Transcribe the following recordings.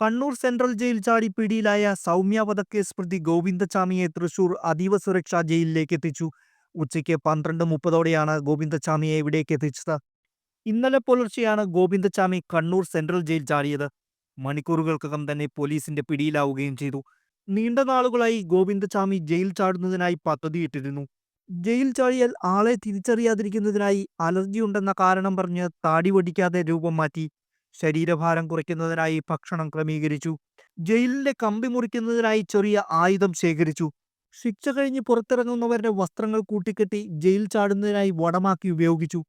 Kannur central jail ചാടി പിടിയിലായ സൗമ്യ വധക്കേസ് പ്രതി ഗോവിന്ദചാമിയെ തൃശൂർ അതീവ സുരക്ഷാ ജയിലിലേക്ക് എത്തിച്ചു. ഉച്ചയ്ക്ക് പന്ത്രണ്ട് മുപ്പതോടെയാണ് ഗോവിന്ദചാമിയെ ഇവിടേക്ക് എത്തിച്ചത്. ഇന്നലെ പുലർച്ചെയാണ് ഗോവിന്ദചാമി കണ്ണൂർ സെൻട്രൽ ജയിൽ ചാടിയത്. മണിക്കൂറുകൾക്കകം തന്നെ പോലീസിന്റെ പിടിയിലാവുകയും ചെയ്തു. നീണ്ട നാളുകളായി ഗോവിന്ദചാമി ജയിൽ ചാടുന്നതിനായി പദ്ധതിയിട്ടിരുന്നു. ജയിൽ ചാടിയാൽ ആളെ തിരിച്ചറിയാതിരിക്കുന്നതിനായി അലർജി ഉണ്ടെന്ന കാരണം പറഞ്ഞ് താടി വടിക്കാതെ രൂപം മാറ്റി. ശരീരഭാരം കുറയ്ക്കുന്നതിനായി ഭക്ഷണം ക്രമീകരിച്ചു. ജയിലിന്റെ കമ്പി മുറിക്കുന്നതിനായി ചെറിയ ആയുധം ശേഖരിച്ചു. ശിക്ഷ കഴിഞ്ഞ് പുറത്തിറങ്ങുന്നവരുടെ വസ്ത്രങ്ങൾ കൂട്ടിക്കെട്ടി ജയിൽ ചാടുന്നതിനായി വടമാക്കി ഉപയോഗിച്ചു.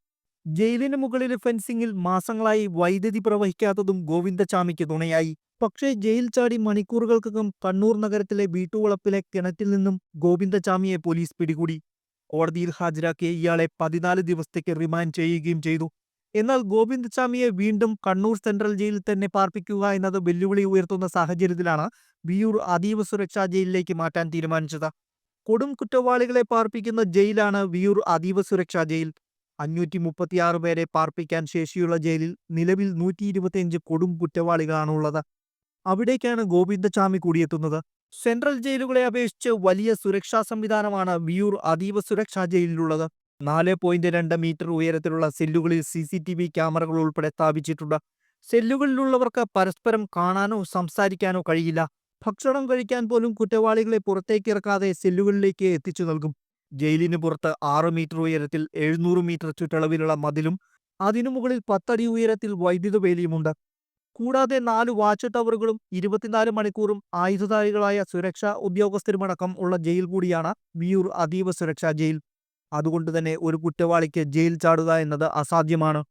ജയിലിന് മുകളിലെ ഫെൻസിംഗിൽ മാസങ്ങളായി വൈദ്യുതി പ്രവഹിക്കാത്തതും ഗോവിന്ദചാമിക്ക് തുണയായി. പക്ഷേ ജയിൽ ചാടി മണിക്കൂറുകൾക്കകം കണ്ണൂർ നഗരത്തിലെ വീട്ടുവളപ്പിലെ കിണറ്റിൽ നിന്നും ഗോവിന്ദചാമിയെ പോലീസ് പിടികൂടി. കോടതിയിൽ ഹാജരാക്കിയ ഇയാളെ പതിനാല് ദിവസത്തേക്ക് റിമാൻഡ് ചെയ്യുകയും ചെയ്തു. എന്നാൽ ഗോവിന്ദചാമിയെ വീണ്ടും കണ്ണൂർ സെൻട്രൽ ജയിലിൽ തന്നെ പാർപ്പിക്കുക എന്നത് വെല്ലുവിളി ഉയർത്തുന്ന സാഹചര്യത്തിലാണ് വിയൂർ അതീവ സുരക്ഷാ ജയിലിലേക്ക് മാറ്റാൻ തീരുമാനിച്ചത്. കൊടും കുറ്റവാളികളെ പാർപ്പിക്കുന്ന ജയിലാണ് വിയൂർ അതീവ സുരക്ഷാ ജയിൽ. അഞ്ഞൂറ്റി മുപ്പത്തിയാറ് പേരെ പാർപ്പിക്കാൻ ശേഷിയുള്ള ജയിലിൽ നിലവിൽ നൂറ്റി ഇരുപത്തിയഞ്ച് കൊടും കുറ്റവാളികളാണുള്ളത്. അവിടേക്കാണ് ഗോവിന്ദസ്വാമി കൂടിയെത്തുന്നത്. സെൻട്രൽ ജയിലുകളെ അപേക്ഷിച്ച് വലിയ സുരക്ഷാ സംവിധാനമാണ് വിയൂർ അതീവ സുരക്ഷാ ജയിലിലുള്ളത്. നാല് പോയിന്റ് രണ്ട് മീറ്റർ ഉയരത്തിലുള്ള സെല്ലുകളിൽ സി സി ടി വി ക്യാമറകൾ ഉൾപ്പെടെ സ്ഥാപിച്ചിട്ടുണ്ട്. സെല്ലുകളിലുള്ളവർക്ക് പരസ്പരം കാണാനോ സംസാരിക്കാനോ കഴിയില്ല. ഭക്ഷണം കഴിക്കാൻ പോലും കുറ്റവാളികളെ പുറത്തേക്ക് ഇറക്കാതെ സെല്ലുകളിലേക്ക് എത്തിച്ചു നൽകും. ജയിലിന് പുറത്ത് ആറ് മീറ്റർ ഉയരത്തിൽ എഴുന്നൂറ് മീറ്റർ ചുറ്റളവിലുള്ള മതിലും അതിനു മുകളിൽ പത്തടി ഉയരത്തിൽ വൈദ്യുത വേലിയുമുണ്ട് കൂടാതെ നാല് വാച്ച് ടവറുകളും ഇരുപത്തിനാല് മണിക്കൂറും ആയുധധാരികളായ സുരക്ഷാ ഉദ്യോഗസ്ഥരുമടക്കം ഉള്ള ജയിൽ കൂടിയാണ് വിയൂർ അതീവ സുരക്ഷാ ജയിൽ. അതുകൊണ്ട് തന്നെ ഒരു കുറ്റവാളിക്ക് ജയിൽ ചാടുക എന്നത് അസാധ്യമാണ്.